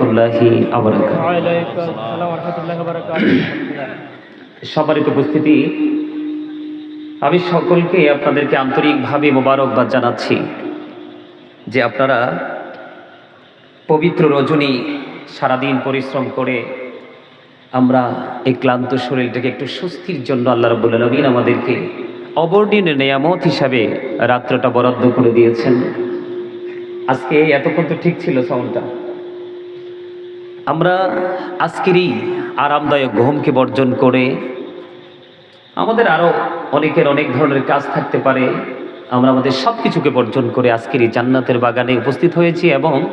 রহমতুল্লাহি সম্মানিত উপস্থিতি, আমি সকলকে আপনাদেরকে আন্তরিকভাবে মোবারকবাদ জানাচ্ছি যে আপনারা পবিত্র রজনী সারাদিন পরিশ্রম করে আমরা এই ক্লান্ত শরীরটাকে একটু স্বস্তির জন্য আল্লাহ রব্বুল আলমিন আমাদেরকে অবর্ণীয় নেয়ামত হিসাবে রাত্রটা বরাদ্দ করে দিয়েছেন। আজকে এতক্ষণ তো ঠিক ছিল সাউন্ডটা আমরা আজকেরই আরামদায়ক ঘুমকে বর্জন করে আমাদের আরও অনেকের অনেক ধরনের কাজ থাকতে পারে। আমরা আমাদের সব কিছুকে বর্জন করে আজকের এই জান্নাতের বাগানে উপস্থিত হয়েছি এবং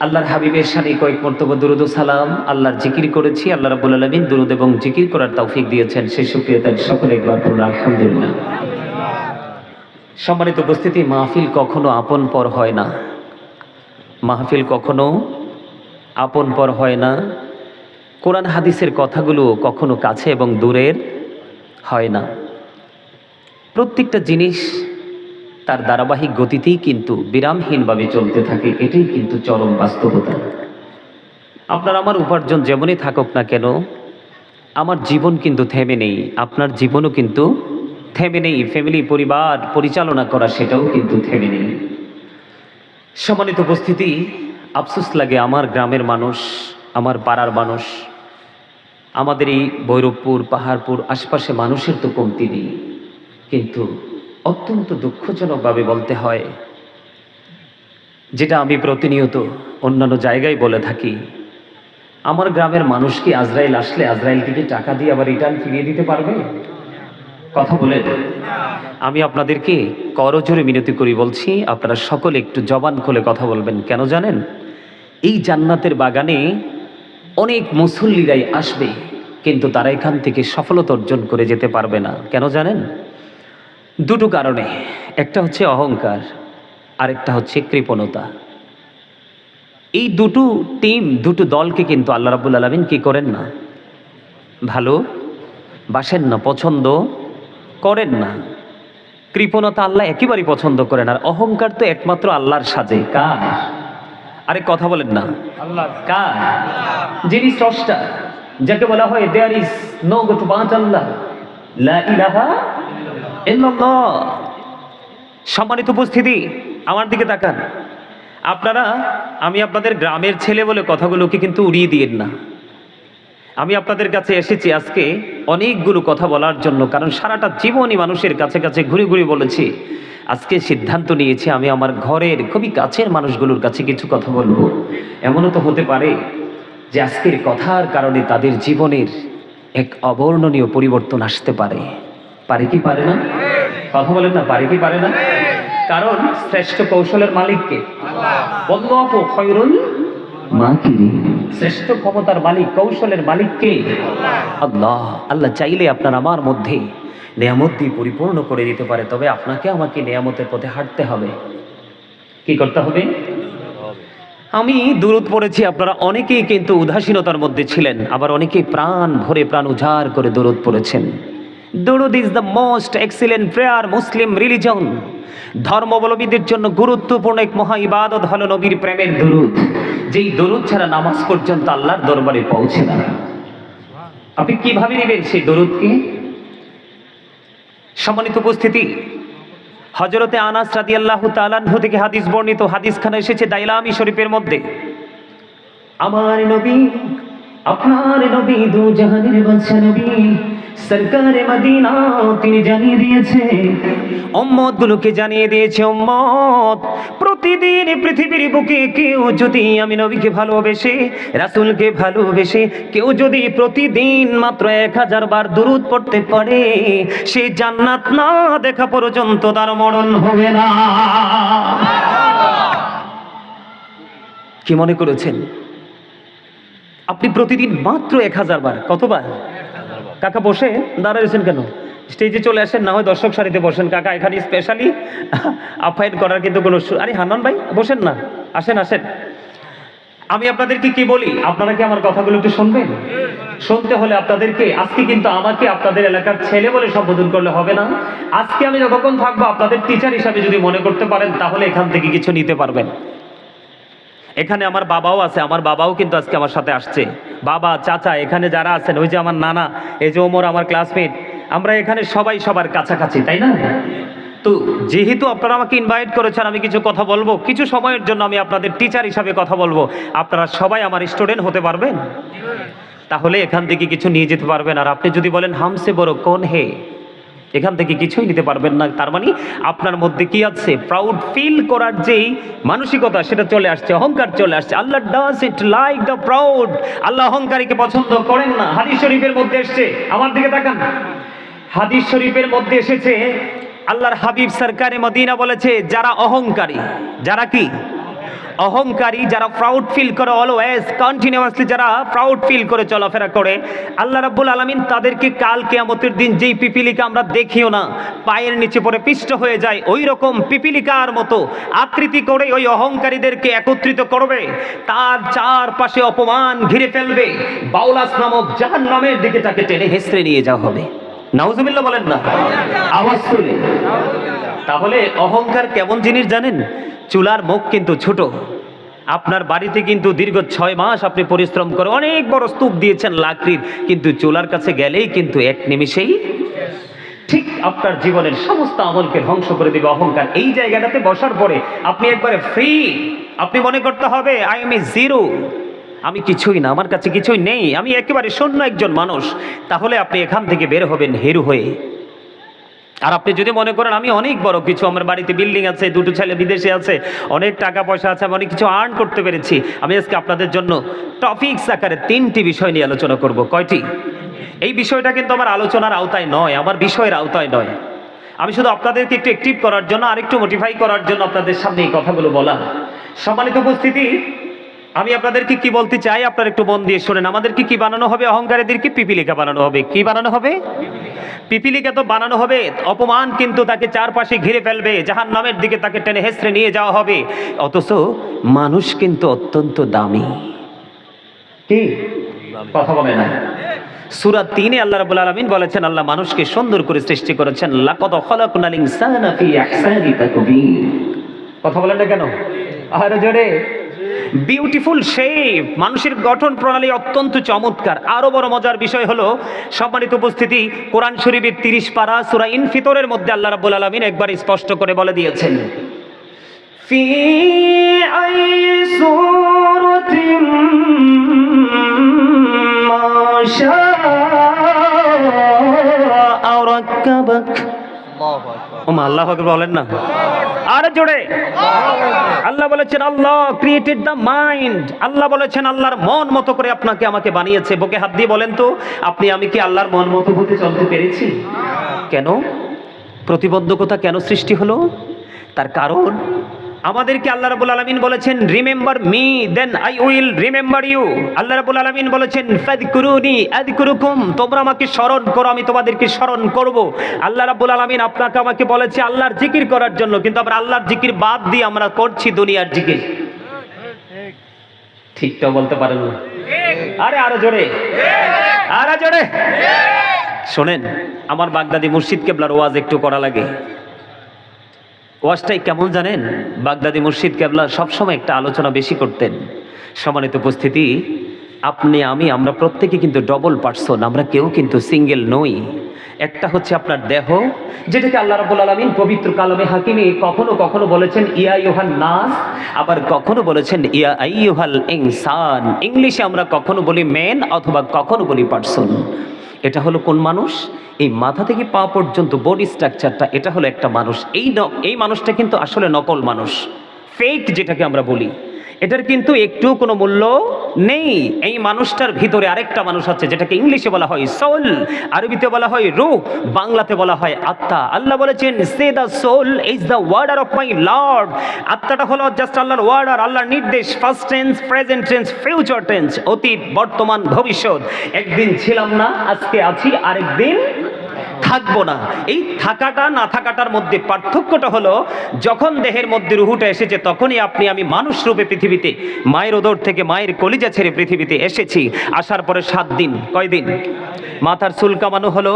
আল্লাহর হাবিবের সানি কয়েক মর্তব্য দুরুদ সালাম। আল্লাহর জিকির করেছি, আল্লাহ রাবুল আলমিন দুরুদ এবং জিকির করার তৌফিক দিয়েছেন। সেই সুপ্রিয় তার সকলে একবার পড়ুন, আলহামদুলিল্লাহ। সম্মানিত উপস্থিতি, মাহফিল কখনো আপন পর হয় না। মাহফিল কখনো আপন পর হয় না। কোরআন হাদিসের কথাগুলো কখনো কাছে এবং দূরের হয় না। প্রত্যেকটা জিনিস তার ধারাবাহিক গতিতেই কিন্তু বিরামহীনভাবে চলতে থাকে, এটাই কিন্তু চরম বাস্তবতা। আপনার আমার উপার্জন যেমনই থাকুক না কেন, আমার জীবন কিন্তু থেমে নেই, আপনার জীবনও কিন্তু থেমে নেই ফ্যামিলি পরিবার পরিচালনা করা সেটাও কিন্তু থেমে নেই। সম্মানিত উপস্থিতি আফসোস লাগে আমার গ্রামের মানুষ, আমার পাড়ার মানুষ। আমাদের এই ভৈরবপুর, পাহাড়পুর আশপাশে মানুষের তো কমতি নেই। কিন্তু অত্যন্ত দুঃখজনকভাবে বলতে হয়, যেটা আমি প্রতিনিয়ত অন্যান্য জায়গায় বলে থাকি, আমার গ্রামের মানুষ কি আজরাইল আসলে আজরাইলকে কি টাকা দিয়ে আবার রিটার্ন ফিরিয়ে দিতে পারবে? কথা বলে আমি আপনাদেরকে করজোরে মিনতি করি, বলছি, আপনারা সকলে একটু জবান খুলে কথা বলবেন, কেন জানেন? এই জান্নাতের বাগানে অনেক মুসল্লিরাই আসবে, কিন্তু তারা এখান থেকে সফলতা অর্জন করে যেতে পারবে না। কেন জানেন? দুটো কারণে। একটা হচ্ছে অহংকার, আরেকটা হচ্ছে কৃপণতা। এই দুটো টিম দুটো দলকে কিন্তু আল্লাহ রাবুল আলমিন কি করেন না? ভালো? বাসেন না, পছন্দ? করেন না। কৃপণতা আল্লাহ একেবারেই পছন্দ করেন, আর অহংকার তো একমাত্র আল্লাহর সাজে কার? আরে কথা বলেন না। কার? যিনি স্রষ্টা যাকে বলা হয় there is no go to পাঁচ আল্লাহ সম্মানিত উপস্থিতি আমার দিকে তাকান। আপনারা আমি আপনাদের গ্রামের ছেলে বলে কথাগুলোকে কিন্তু উড়িয়ে দিয়েন না। আমি আপনাদের কাছে এসেছি আজকে অনেকগুলো কথা বলার জন্য কারণ সারাটা জীবনই মানুষের কাছে কাছে ঘুরে ঘুরে বলেছি আজকে সিদ্ধান্ত নিয়েছি আমি আমার ঘরের খুবই কাছের মানুষগুলোর কাছে কিছু কথা বলব। এমনও তো হতে পারে যে আজকের কথার কারণে তাদের জীবনের এক অবর্ণনীয় পরিবর্তন আসতে পারে। পারে কি পারে না? কথা বলেন না পারে কি পারে না? কারণ শ্রেষ্ঠ কৌশলের মালিককে। শ্রেষ্ঠ ক্ষমতার মালিক কৌশলের মালিককে। আল্লাহ আল্লাহ চাইলে আপনার আমার মধ্যে নিয়ামত দিয়ে পরিপূর্ণ করে দিতে পারে, তবে আপনাকে আমাকে নিয়ামতের পথে হাঁটতে হবে। কি করতে হবে? আমি দূরত পড়েছি, আপনারা অনেকেই কিন্তু উদাসীনতার মধ্যে ছিলেন, আবার অনেকেই প্রাণ ভরে প্রাণ উজাড় করে দূরত পড়েছেন। দরুদ is the most excellent prayer Muslim religion ধর্মাবলম্বীদের জন্য গুরুত্বপূর্ণ এক মহা ইবাদত হলো নবীর প্রেমের দরুদ। যেই দরুদ ছাড়া নামাজ পর্যন্ত আল্লাহর দরবারে পৌঁছে না। আপনি কীভাবে নেবেন সেই দরুদকে? সম্মানিত উপস্থিতি। হজরতে আনাস রাদি আল্লাহ তালানহু থেকে হাদিস বর্ণিত হাদিস খানা এসেছে দাইলামি শরীফের মধ্যে। আমার নবী, আপনার নবী দু জাহানের বাদশা নবী সরকারে মদিনা তিনি জানিয়ে দিয়েছে উম্মত গুলোকে জানিয়ে দিয়েছে, উম্মত, প্রতিদিন পৃথিবীর বুকে কেউ যদি আমি নবীকে ভালোবেসে, রাসূলকে ভালোবেসে, কেউ যদি প্রতিদিন মাত্র এক হাজার বার দুরুদ পড়তে পারে, সে জান্নাত না দেখা পর্যন্ত তার মরণ হবে না। কি মনে করেছেন? আপনি প্রতিদিন মাত্র এক হাজার বার, কতবার? কাকা বসে দাঁড়াইছেন কেন? স্টেজে চলে আসেন, না হয় দর্শক সারিতে বসেন। কাকা, এখানে স্পেশালি আপ্যায়ন করার কিন্তু কোনো আরে হান্নান ভাই, বসেন না। আসেন আসেন। আমি আপনাদেরকে কি বলি? আপনারা কি আমার কথাগুলো একটু শুনবেন? শুনতে হলে আপনাদেরকে, আজকে কিন্তু আমাকে আপনাদের এলাকার ছেলে বলে সম্বোধন করলে হবে না। আজকে আমি যতক্ষণ থাকব, আপনাদের টিচার হিসাবে যদি মনে করতে পারেন, তাহলে এখান থেকে কিছু নিতে পারবেন। এখানে আমার বাবাও আছে, আমার বাবাও কিন্তু আজকে আমার সাথে আসছে। বাবা, চাচা, এখানে যারা আছেন, ওই যে আমার নানা, এই যে ওমর, আমার ক্লাসমেট আমরা এখানে সবাই সবার কাছাকাছি, তাই না? তো যেহেতু আপনারা আমাকে ইনভাইট করেছেন, আমি কিছু কথা বলব। কিছু সময়ের জন্য আমি আপনাদের টিচার হিসাবে কথা বলব। আপনারা সবাই আমার স্টুডেন্ট হতে পারবেন? তাহলে এখান থেকে কিছু নিয়ে যেতে পারবেন। আর আপনি যদি বলেন, হামসে বড় কোন হে? এখান থেকে কিছুই নিতে পারবেন না। তার মানে আপনার মধ্যে কি আছে? প্রাউড ফিল করার যেই মানসিকতা, সেটা চলে আসছে, অহংকার চলে আসছে। Allah does it like the proud Allah অহংকারীকে পছন্দ করেন না। হাদিস শরীফের মধ্যে এসছে। আমার দিকে তাকান। হাদিস শরীফের মধ্যে এসেছে, আল্লাহর হাবিব সরকারে মদিনা বলেছে, যারা অহংকারী, যারা কি? অহংকারী, যারা প্রাউড ফিল করে অলওয়েজ কন্টিনিউয়াসলি যারা প্রাউড ফিল করে চলাফেরা করে, আল্লাহ রাব্বুল আলামিন তাদেরকে কাল কেয়ামতের দিন যেই পিপিলিকা আমরা দেখিও না, পায়ের নিচে পড়ে পিষ্ট হয়ে যায় ওই রকম পিপিলিকার মতো আকৃতি করে ওই অহংকারীদেরকে একত্রিত করবে, তার চারপাশে অপমান ঘিরে ফেলবে, বাউলাস নামক জাহান নামের দিকে তাকে টেনে হেসড়ে নিয়ে যাওয়া হবে। নাউজুবিল্লাহ বলেন না। আওয়াজ তুলে তাহলে অহংকার কেমন জিনিস জানেন? চুলার মুখ কিন্তু ছোট। আপনার বাড়িতে কিন্তু দীর্ঘ ছয় মাস আপনি পরিশ্রম করে অনেক বড় স্তূপ দিয়েছেন লাকড়ির, কিন্তু চুলার কাছে গেলেই কিন্তু এক নিমিষেই ঠিক আপনার জীবনের সমস্ত আমলকে ধ্বংস করে দিবে অহংকার। এই জায়গাটাতে বসার পরে আপনি একবারে ফ্রি আপনি মনে করতে হবে আই এম এ জিরো আমি কিছুই না, আমার কাছে কিছুই নেই। আমি একেবারে শূন্য একজন মানুষ। তাহলে আপনি এখান থেকে বের হবেন হেরু হয়ে। আর আপনি যদি মনে করেন আমি অনেক বড়, কিছু আমার বাড়িতে বিল্ডিং আছে, দুটো ছেলে বিদেশে আছে, অনেক টাকা পয়সা আছে, আমি অনেক কিছু আর্ন করতে পেরেছি। আমি আজকে আপনাদের জন্য টপিকস আকারে তিনটি বিষয় নিয়ে আলোচনা করব। কয়টি? এই বিষয়টা কিন্তু আমার আলোচনার আওতায় নয়, আমার বিষয়ের আওতায় নয়। আমি শুধু আপনাদেরকে একটু অ্যাক্টিভ করার জন্য, আরেকটু মোটিফাই করার জন্য আপনাদের সামনে এই কথাগুলো বলা। সম্মানিত উপস্থিতি আমি আপনাদেরকে কি বলতে চাই? আপনারা একটু মন দিয়ে শোনেন। আমাদেরকে কি বানানো হবে? অহংকারীদেরকে পিপিলিকা বানানো হবে। কি বানানো হবে? পিপিলিকা তো বানানো হবে। অপমান কিন্তু তাকে চারপাশে ঘিরে ফেলবে। জাহান নামের দিকে তাকে টেনে হেসড়ে নিয়ে যাওয়া হবে। অথচ মানুষ কিন্তু অত্যন্ত দামি। কি? কথা বলে না সুরা তিনে আল্লাহ রাব্বুল আলামিন বলেছেন আল্লাহ মানুষকে সুন্দর করে সৃষ্টি করেছেন। লাকাদ খালাকনাল ইনসানা ফি আহসানি তাকবীর। কথা বলেন না কেন? আর জোরে। বিউটিফুল শেপ মানুষের গঠন প্রণালী অত্যন্ত চমৎকার। আরও বড় মজার বিষয় হলো সম্মানিত উপস্থিতি কোরআন শরীফের তিরিশ পারা সুরা ইনফিতরের মধ্যে আল্লাহ রাব্বুল আলামিন একবার স্পষ্ট করে বলে দিয়েছেন। ফি আই আল্লাহ বলেন না। আরে জোরে। আল্লাহ বলেছেন, Allah created the mind Allah বলেছেন, আল্লাহর মন মতো করে আপনাকে আমাকে বানিয়েছে। বুকে হাত দিয়ে বলেন তো, আপনি, আমি কি আল্লাহর মন মতো হতে চলতে পেরেছি? কেন? প্রতিবন্ধকতা কেন সৃষ্টি হলো? তার কারণ? আমাদেরকে আল্লাহ রাবুল আলমিন বলেছেন remember me then I will remember you Allah রাবুল আলমিন বলেছেন তোমরা আমাকে স্মরণ করো, আমি তোমাদেরকে স্মরণ করব। আল্লাহ রাবুল আলমিন আপনাকে আমাকে বলেছে আল্লাহর জিকির করার জন্য, কিন্তু আমরা আল্লাহর জিকির বাদ দিয়ে আমরা করছি দুনিয়ার জিকির। ঠিকটা বলতে পারেন না? আরে আরও জোরে। আরও জোরে। শোনেন, আমার বাগদাদি মুর্শিদ কেবলার ওয়াজ একটু করা লাগে। ওয়াজটাই কেমন জানেন? বাগদাদি মুর্শিদ কেবলা সবসময় একটা আলোচনা বেশি করতেন। সম্মানিত উপস্থিতি, আপনি, আমি, আমরা প্রত্যেকে কিন্তু ডবল পার্সন আমরা কেউ কিন্তু সিঙ্গেল নই। একটা হচ্ছে আপনার দেহ, যেটাকে আল্লাহ রাব্বুল আলামিন পবিত্র কালামে হাকিমে কখনো কখনো বলেছেন, ইয়া ইউহান নাস আবার কখনো বলেছেন, ইয়া আইয়ুহাল ইনসান ইংলিশে আমরা কখনো বলি মেন অথবা কখনো বলি পার্সন এটা হলো কোন মানুষ? এই মাথা থেকে পা পর্যন্ত বডি স্ট্রাকচারটা এটা হলো একটা মানুষ। এই এই মানুষটা কিন্তু আসলে নকল মানুষ। ফেক যেটাকে আমরা বলি। এটার কিন্তু একটু কোনো মূল্য নেই। এই মানুষটার ভিতরে আরেকটা মানুষ আছে, যেটাকে ইংলিশে বলা হয় সোল, আরবিতে বলা হয় রূহ বাংলাতে বলা হয় আত্মা। আল্লাহ বলেছেন, say the soul is the order of my Lord. আত্মাটা হলো জাস্ট আল্লাহর ওয়ার্ডার আল্লাহর নির্দেশ first tense present tense future tense অতীত, বর্তমান, ভবিষ্যৎ। একদিন ছিলাম না, আজকে আছি, আরেকদিন থাকব না। এই থাকাটা, না থাকাটার মধ্যে পার্থক্যটা হলো, যখন দেহের মধ্যে রুহুটা এসেছে, তখনই আপনি, আমি মানুষ রূপে পৃথিবীতে, মায়ের ওদর থেকে মায়ের কলিজা ছেড়ে পৃথিবীতে এসেছি। আসার পরে সাত দিন কয়দিন মাথার চুল কামানো হলো,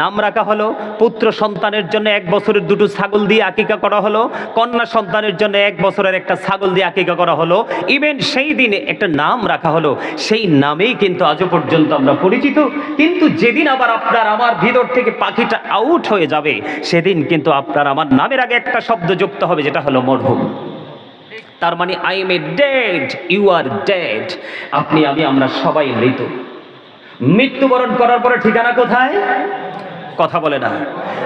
নাম রাখা হলো, পুত্র সন্তানের জন্য এক বছরের দুটো ছাগল দিয়ে আকিকা করা হলো, কন্যা সন্তানের জন্য এক বছরের একটা ছাগল দিয়ে আকিকা করা হলো। ইভেন সেই দিনে একটা নাম রাখা হলো, সেই নামেই কিন্তু আজও পর্যন্ত আমরা পরিচিত। কিন্তু যেদিন আবার আপনার আমার ভিতর থেকে পাখিটা আউট হয়ে যাবে। সেদিন কিন্তু আপনার আমার নামের আগে একটা শব্দ যুক্ত হবে, যেটা হলো মরহুম। তার মানে I am a dead you are dead আপনি, আমি, আমরা সবাই মৃত। মৃত্যুবরণ করার পরে ঠিকানা কোথায়? কথা বলে না।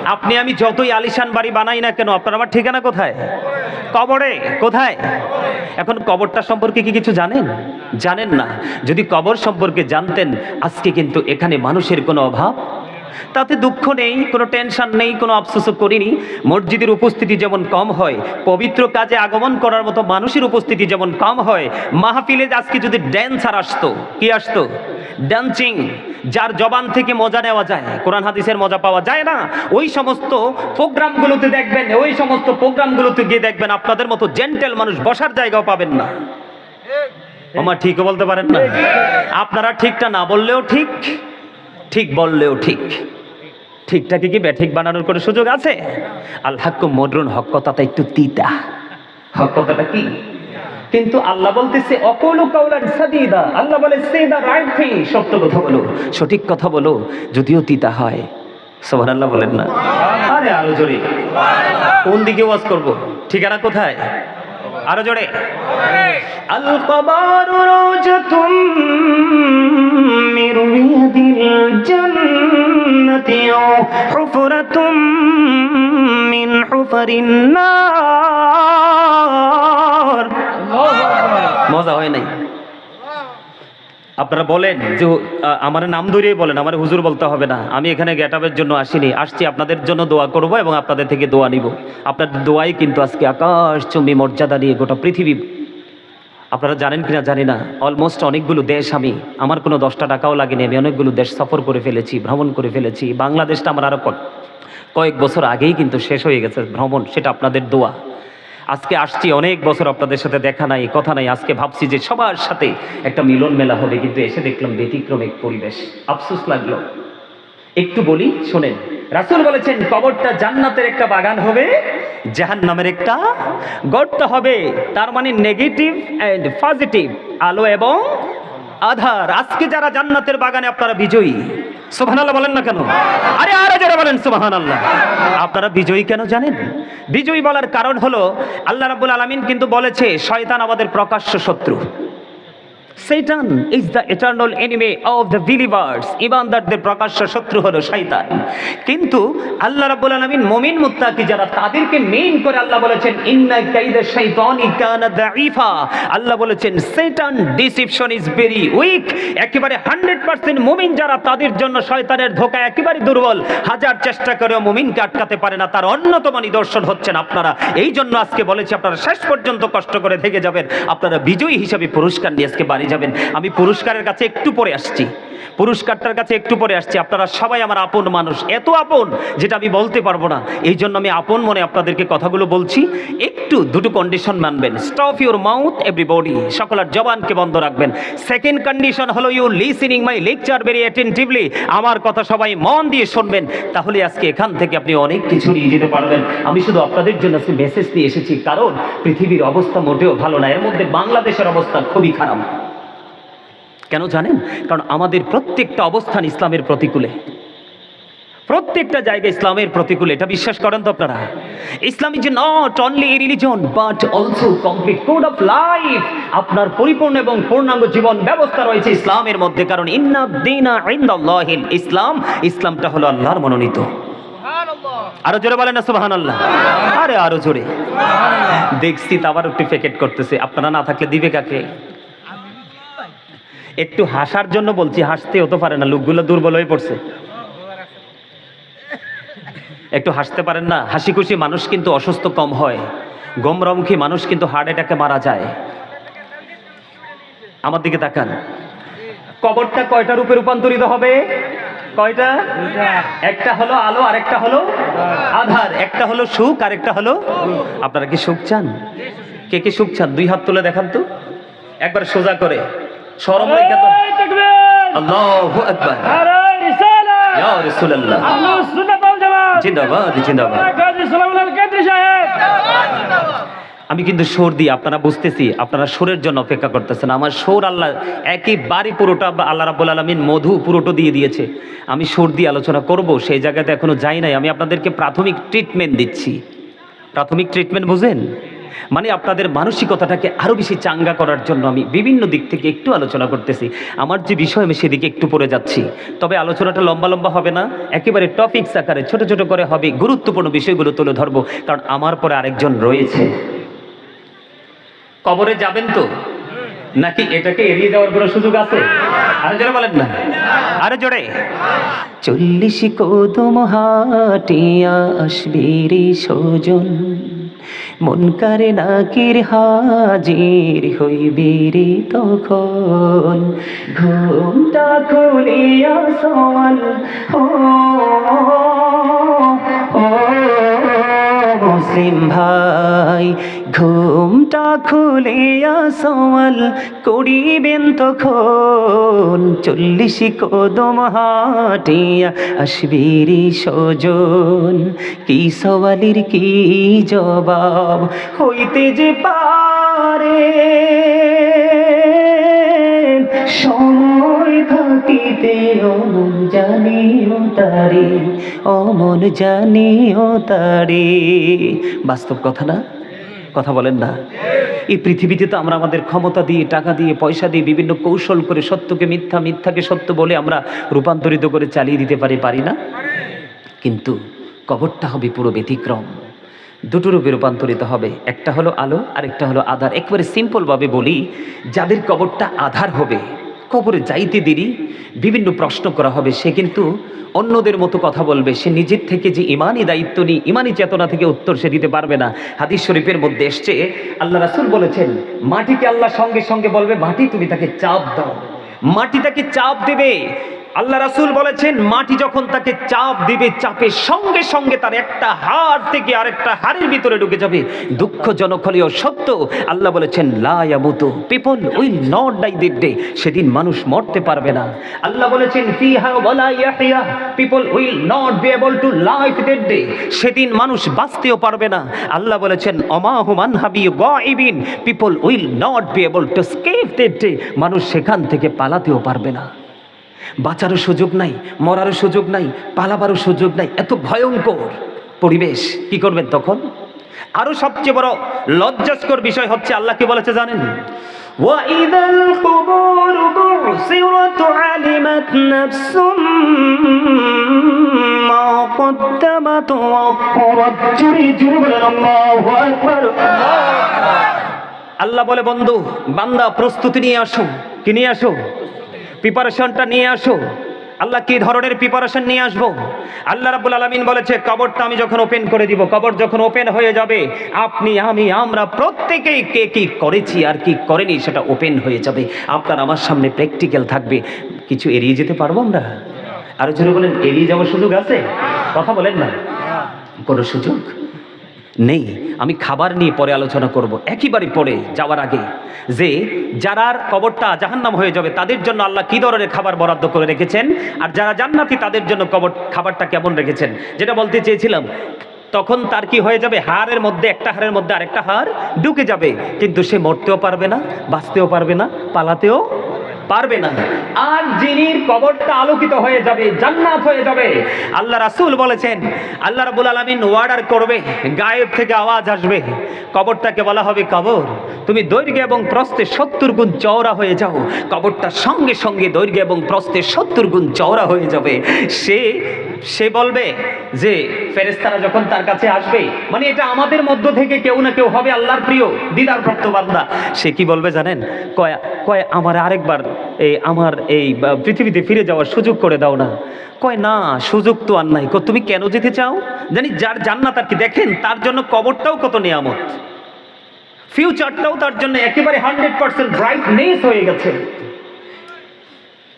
আপনি, আমি যতই আলিশান বাড়ি বানাই না কেন, আপনার আমার ঠিকানা কোথায়? কবরে, কোথায়? এখন কবরটা সম্পর্কে কি কিছু জানেন? জানেন না। যদি কবর সম্পর্কে জানতেন, আজকে কিন্তু এখানে মানুষের কোনো অভাব তাতে দুঃখ নেই, কোনো টেনশন নেই, কোনো আফসোসও করিনি। মসজিদের উপস্থিতি যেমন কম হয়, পবিত্র কাজে আগমন করার মতো মানুষের উপস্থিতি যেমন কম হয়, মাহফিলে আজকে যদি ড্যান্সার আসতো, কি আসতো? ড্যান্সিং যার জবান থেকে মজা নেওয়া যায়, কোরআন হাদিসের মজা পাওয়া যায় না, ওই সমস্ত প্রোগ্রামগুলোতে দেখবেন, ওই সমস্ত প্রোগ্রামগুলোতে গিয়ে দেখবেন আপনাদের মতো জেন্টেল মানুষ বসার জায়গাও পাবেন না। আমার ঠিকও বলতে পারেন না। আপনারা ঠিকটা না বললেও ঠিক। ঠিক বললেও ঠিক। ঠিকটাকে কি ব্যাঠিক বানানোর কোনো সুযোগ আছে? আল হাক্কু মডরুন হক কথাটা একটু তিতা। হক কথাটা কি? কিন্তু আল্লাহ বলতেছে, অকৌল কাউলান সাদিদা। আল্লাহ বলে সে দা রাইট থিং সত্য কথা বলো, সঠিক কথা বলো, যদিও তিতা হয়। সোহান আল্লাহ বলেন না। আরে আরও জোরে। কোন দিকে ওয়াজ করব? ঠিকানা কোথায়? আরও জোরে। মজা হয় নাই। আপনারা বলেন যে আমার নাম ধরিয়ে বলেন, আমার হুজুর বলতে হবে না। আমি এখানে গেট জন্য আসিনি। আসছি আপনাদের জন্য দোয়া করব এবং আপনাদের থেকে দোয়া নিব। আপনাদের দোয়াই কিন্তু আজকে আকাশ চুম্বি মর্যাদা নিয়ে গোটা পৃথিবী। আপনারা জানেন কিনা জানি না। অলমোস্ট অনেকগুলো দেশ আমি, আমার কোনো দশটা টাকাও লাগেনি। আমি অনেকগুলো দেশ সফর করে ফেলেছি, ভ্রমণ করে ফেলেছি। বাংলাদেশটা আমার আরও কয়েক বছর আগেই কিন্তু শেষ হয়ে গেছে ভ্রমণ, সেটা আপনাদের দোয়া। আজকে আসছি, অনেক বছর আপনাদের সাথে দেখা নাই, কথা নাই, আজকে ভাবছি যে সবার সাথে একটা মিলন মেলা হবে, কিন্তু এসে দেখলাম ব্যতিক্রমিক পরিবেশ। আফসোস লাগল। একটু বলি, শোনেন, রাসুল বলেছেন, কবরটা জান্নাতের একটা বাগান হবে জাহান নামের একটা গর্ত হবে, তার মানে নেগেটিভ অ্যান্ড পজিটিভ আলো এবং আধার। আজকে যারা জান্নাতের বাগানে আপনারা বিজয়ী সুবহানাল্লাহ বলেন না কেন? আরে আরও যারা বলেন সুবহানাল্লাহ। আপনারা বিজয়ী কেন জানেন? বিজয়ী বলার কারণ হলো, আল্লাহ রাবুল আলমিন কিন্তু বলেছে, শয়তান আমাদের প্রকাশ্য শত্রু। Satan is the eternal enemy of the believers ইমানদারদের প্রকাশ্য শত্রু হলো শয়তান। কিন্তু আল্লাহ রাব্বুল আলামিন মুমিন মুত্তাকি যারা তাদেরকে মেইন করে আল্লাহ বলেছেন, ইন্না কাইদা শাইতানি কানা দাঈফা। আল্লাহ বলেছেন শয়তান ডিসিপশন ইজ ভেরি উইক একেবারে 100% মুমিন যারা তাদের জন্য শয়তানের ধোকা একেবারে দুর্বল। হাজার চেষ্টা করেও মুমিনকে আটকাতে পারে না, তার অন্যতম নিদর্শন হচ্ছেন আপনারা। এই জন্য আজকে বলেছি, আপনারা শেষ পর্যন্ত কষ্ট করে থেকে যাবেন। আপনারা বিজয়ী হিসাবে পুরস্কার নিয়ে আজকে বাড়ি যাবেন। আমি পুরস্কারের কাছে একটু পরে আসছি। পুরস্কারটার কাছে একটু পরে আসছি। আপনারা সবাই আমার আপন মানুষ। এত আপন যেটা আমি বলতে পারব না। এই জন্য আমি আপন মনে আপনাদেরকে কথাগুলো বলছি। একটু দুটো কন্ডিশন মানবেন। স্টপ ইউর মাউথ এভরিবডি সকলের জবানকে বন্ধ রাখবেন। সেকেন্ড কন্ডিশন হলো you listening my lecture very attentively আমার কথা সবাই মন দিয়ে শুনবেন। তাহলে আজকে এখান থেকে আপনি অনেক কিছু নিয়ে যেতে পারবেন। আমি শুধু আপনাদের জন্য আজকে মেসেজ দিয়ে এসেছি। কারণ পৃথিবীর অবস্থা মোটেও ভালো না। এর মধ্যে বাংলাদেশের অবস্থা খুবই খারাপ। কেন জানেন? কারণ আমাদের প্রত্যেকটা অবস্থান ইসলামের প্রতিকূলে। প্রত্যেকটা জায়গায় ইসলামের প্রতিকূলে এটা বিশ্বাস করেন তো আপনারা? Islam is not only religion but also complete code of life আপনার পরিপূর্ণ এবং পূর্ণাঙ্গ জীবন ব্যবস্থা রয়েছে ইসলামের মধ্যে। কারণ ইন্না দিনা ইনদাল্লাহিল ইসলাম ইসলামটা হলো আল্লাহর মনোনীত। আরও জোরে বলেন না সুবাহান আল্লাহ আরে আরও জোরে। দেখছি তা আবার একটু প্যাকেট করতেছে। আপনারা না থাকলে দিবে কাকে? একটু হাসার জন্য বলছি, হাসতে হতে পারে না, লোকগুলো দুর্বল হয়ে পড়ছে। একটু হাসতে পারেন না হাসি খুশি মানুষ কিন্তু অসুস্থ কম হয়, গমরমুখী মানুষ কিন্তু হার্ট অ্যাটাকে মারা যায়। আমার দিকে তাকান। কবরটা কয়টা রূপে রূপান্তরিত হবে? কয়টা? একটা হলো আলো আর একটা হলো আধার, একটা হলো সুখ আর একটা হলো আপনারা কি সুখ চান? কে কে সুখ চান? দুই হাত তুলে দেখান তো। একবার সোজা করে। সরম রেখে তো আল্লাহু আকবার। ইয়া রাসূলুল্লাহ। আহলুস সুন্নাত ওয়াল জামাত। জিন্দাবাদ জিন্দাবাদ। গাজী সালামুল কাদরি সাহেব। আমি কিন্তু সুর দিই আপনারা বুঝতেছি আপনারা সুরের জন্য অপেক্ষা করতেছেন। আমার সুর আল্লাহ একেবারে পুরোটা আল্লাহ রাব্বুল আলামিন মধু পুরোটো দিয়ে দিয়েছে। আমি সুর দিয়ে আলোচনা করব সেই জায়গাতে এখনও যাই নাই। আমি আপনাদেরকে প্রাথমিক ট্রিটমেন্ট দিচ্ছি। প্রাথমিক ট্রিটমেন্ট বুঝেন? মানে আপনাদের মানসিকতাটাকে আরও বেশি চাঙ্গা করার জন্য আমি বিভিন্ন দিক থেকে একটু আলোচনা করতেছি। আমার যে বিষয়, আমি সেদিকে একটু পড়ে যাচ্ছি। তবে আলোচনাটা লম্বা লম্বা হবে না। একেবারে টপিকস আকারে ছোট ছোট করে হবে, গুরুত্বপূর্ণ বিষয়গুলো তুলে ধরবো। কারণ আমার পরে আরেকজন রয়েছে। কবরে যাবেন তো? নাকি এটাকে এড়িয়ে যাওয়ার কোনো সুযোগ আছে? আরে জোরে বলেন না। আরে জোরে। চল্লিশ কদম হাটিয়া আসবি সজন। মন কারে নাকির হাজির হইবি রে তখন ঘুমটা খুলিয়া সমান ও ও মুসলিম ভাই, ঘুমটা খুলে সওয়াল করিবেন তখন। চল্লিশ কদম হাটিয়া আসবিরি সজন। কি সওয়ালির কি জবাব হইতে যে পারে? সময় থাকিতে অমন জানিও তারে, অমন জানিও তারে। বাস্তব কথা না? কথা বলেন না। এই পৃথিবীতে তো আমরা আমাদের ক্ষমতা দিয়ে, টাকা দিয়ে, পয়সা দিয়ে বিভিন্ন কৌশল করে সত্যকে মিথ্যা, মিথ্যাকে সত্য বলে আমরা রূপান্তরিত করে চালিয়ে দিতে পারি পারি না? কিন্তু কবরটা হবে পুরো ব্যতিক্রম। দুটো রূপে রূপান্তরিত হবে। একটা হলো আলো আর একটা হলো আধার। একবারে সিম্পলভাবে বলি, যাদের কবরটা আধার হবে, কবরে যাইতে দেরি, বিভিন্ন প্রশ্ন করা হবে, সে কিন্তু অন্যদের মতো কথা বলবে। সে নিজের থেকে যে ইমানই দায়িত্ব নিয়ে ইমানই চেতনা থেকে উত্তর সে দিতে পারবে না। হাদিস শরীফের মধ্যে এসছে, আল্লাহ রাসুল বলেছেন, মাটিকে আল্লাহ সঙ্গে সঙ্গে বলবে, মাটি তুমি তাকে চাপ দাও। মাটি তাকে চাপ দেবে। আল্লাহ রাসুল বলেছেন, মাটি যখন তাকে চাপ দিবে, চাপের সঙ্গে সঙ্গে তার একটা হাড় থেকে আরেকটা হাড়ের ভিতরে ঢুকে যাবে। দুঃখজনক হলেও সত্য, আল্লাহ বলেছেন লায়ামুতু people will not die that day, সেদিন মানুষ মরতে পারবে না। আল্লাহ বলেছেন, ফিহা ওয়ালা Yahya, people will not be able to life that day, সেদিন মানুষ বাঁচতেও পারবে না। আল্লাহ বলেছেন অমাহুমান হাবি গাইবিন people will not be able to escape that day, মানুষ সেখান থেকে পালাতেও পারবে না। বাঁচারও সুযোগ নাই মরারও সুযোগ নাই পালাবারও সুযোগ নাই এত ভয়ঙ্কর পরিবেশ কি করবেন তখন আরো সবচেয়ে বড় লজ্জাস্কর বিষয় হচ্ছে আল্লাহ কি বলেছে জানেন وَإِذَا الْقُبُورُ بُعْثِرَتْ عَلِمَتْ نَفْسٌ مَا قَدَّمَتْ وَأَخَّرَتْ জোরে জোরে বলেন আল্লাহু আকবার আল্লাহ বলে বন্ধু বান্দা প্রস্তুতি নিয়ে আসো কি নিয়ে আসো প্রিপারেশনটা নিয়ে আসো। আল্লাহ কি ধরনের প্রিপারেশন নিয়ে আসব? আল্লাহ রাব্বুল আলামিন বলেছে, কবরটা আমি যখন ওপেন করে দিব, কবর যখন ওপেন হয়ে যাবে, আপনি, আমি, আমরা প্রত্যেকেই কে কি করেছি আর কি করেনি সেটা ওপেন হয়ে যাবে। আপনার আমার সামনে প্র্যাকটিক্যাল থাকবে। কিছু এড়িয়ে যেতে পারব আমরা? আরও জোরে বলেন, এড়িয়ে যাওয়ার সুযোগ আছে? কথা বলেন না। কোনো সুযোগ? নেই। আমি খাবার নিয়ে পরে আলোচনা করব। একেবারে পরে যাওয়ার আগে যে যারার কবরটা জাহান্নাম হয়ে যাবে, তাদের জন্য আল্লাহ কী ধরনের খাবার বরাদ্দ করে রেখেছেন? আর যারা জান্নাতি, তাদের জন্য কবর, খাবারটা কেমন রেখেছেন? যেটা বলতে চেয়েছিলাম, তখন তার কি হয়ে যাবে? হাড়ের মধ্যে, একটা হাড়ের মধ্যে আরেকটা হাড় ঢুকে যাবে। কিন্তু সে মরতেও পারবে না, বাঁচতেও পারবে না, পালাতেও পারবে না। আর যিনি কবরটা আলোকিত হয়ে যাবে, জান্নাত হয়ে যাবে। আল্লাহ রাসূল বলেছেন, আল্লাহ রাব্বুল আলামিন ওয়ার্ডার করবে, গায়েব থেকে আওয়াজ আসবে। কবরটাকে বলা হবে কবর। তুমি দৈর্ঘ্য এবং প্রস্থে সত্তর গুণ চওড়া হয়ে যাও। কবরটা সঙ্গে সঙ্গে দৈর্ঘ্য এবং প্রস্থে সত্তর গুণ চওড়া হয়ে যাবে। সে সে বলবে যে ফেরেস্তারা যখন তার কাছে আসবে মানে এটা আমাদের মধ্য থেকে কেউ না কেউ হবে আল্লাহর প্রিয়, দিদার প্রাপ্ত বান্দা। সে কি বলবে জানেন? কয় কয়, আমার আরেকবার এই আমার এই পৃথিবীতে ফিরে যাওয়ার সুযোগ করে দাও না। কয়, না, সুযোগ তো আর নাই। তুমি কেন যেতে চাও? জানি যার জান্নাত আর কি দেখেন, তার জন্য কবরটাও কত নিয়ামত। ফিউচারটাও তার জন্য একেবারে হান্ড্রেড পার্সেন্ট ব্রাইটনেস হয়ে গেছে।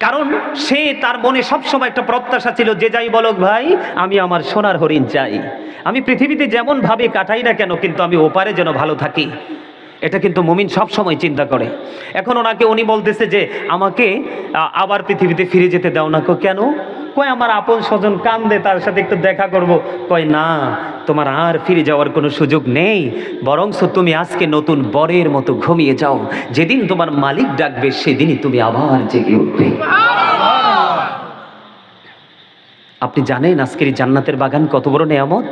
কারণ সে তার মনে সবসময় একটা প্রত্যাশা ছিল, যে যাই বলক ভাই, আমি আমার সোনার হরিণ চাই। আমি পৃথিবীতে যেমন ভাবে কাটাই না কেন, কিন্তু আমি ওপারে যেন ভালো থাকি। এটা কিন্তু মুমিন সব সময় চিন্তা করে। এখন ওনাকে উনি বলতেছে যে আমাকে আবার পৃথিবীতে ফিরে যেতে দাও না। কেন? কয় আমার আপন স্বজন কান্দে তার সাথে একটু দেখা করব। কয় না তোমার আর ফিরে যাওয়ার কোনো সুযোগ নেই। বরংস তুমি আজকে নতুন বরের মতো ঘুমিয়ে যাও। যেদিন তোমার মালিক ডাকবে সেদিনই তুমি আবার জেগে উঠবে। আপনি জানেন আজকের জান্নাতের বাগান কত বড় নেয়ামত?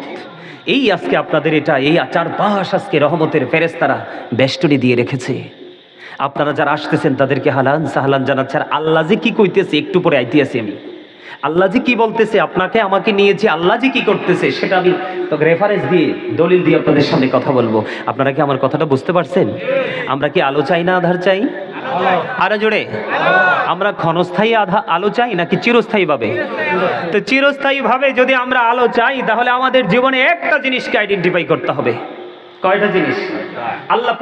এই আজকে আপনাদের এটা, এই আচার পাশ আজকে রহমতের ফেরেস্তারা বেষ্টনী দিয়ে রেখেছে। আপনারা যারা আসতেছেন তাদেরকে হালান সাহালান জানাচ্ছে। আর আল্লাহ যে কি কইতেছে, একটু পরে আইতেছি আমি। আল্লাহ জি কি বলতেছে, আপনাকে আমাকে নিয়েছে, আল্লাহ জি কি করতেছে, সেটা আমি রেফারেন্স দিয়ে, দলিল দিয়ে আপনাদের সামনে কথা বলব। আপনারা কি আমার কথাটা বুঝতে পারছেন? আমরা কি আলো চাই না আধার চাই? আরও জোরে। আমরা ক্ষণস্থায়ী আধা আলো চাই নাকি চিরস্থায়ী ভাবে? তো চিরস্থায়ী ভাবে যদি আমরা আলো চাই, তাহলে আমাদের জীবনে একটা জিনিসকে আইডেন্টিফাই করতে হবে। কয়টা জিনিস? আল্লাহ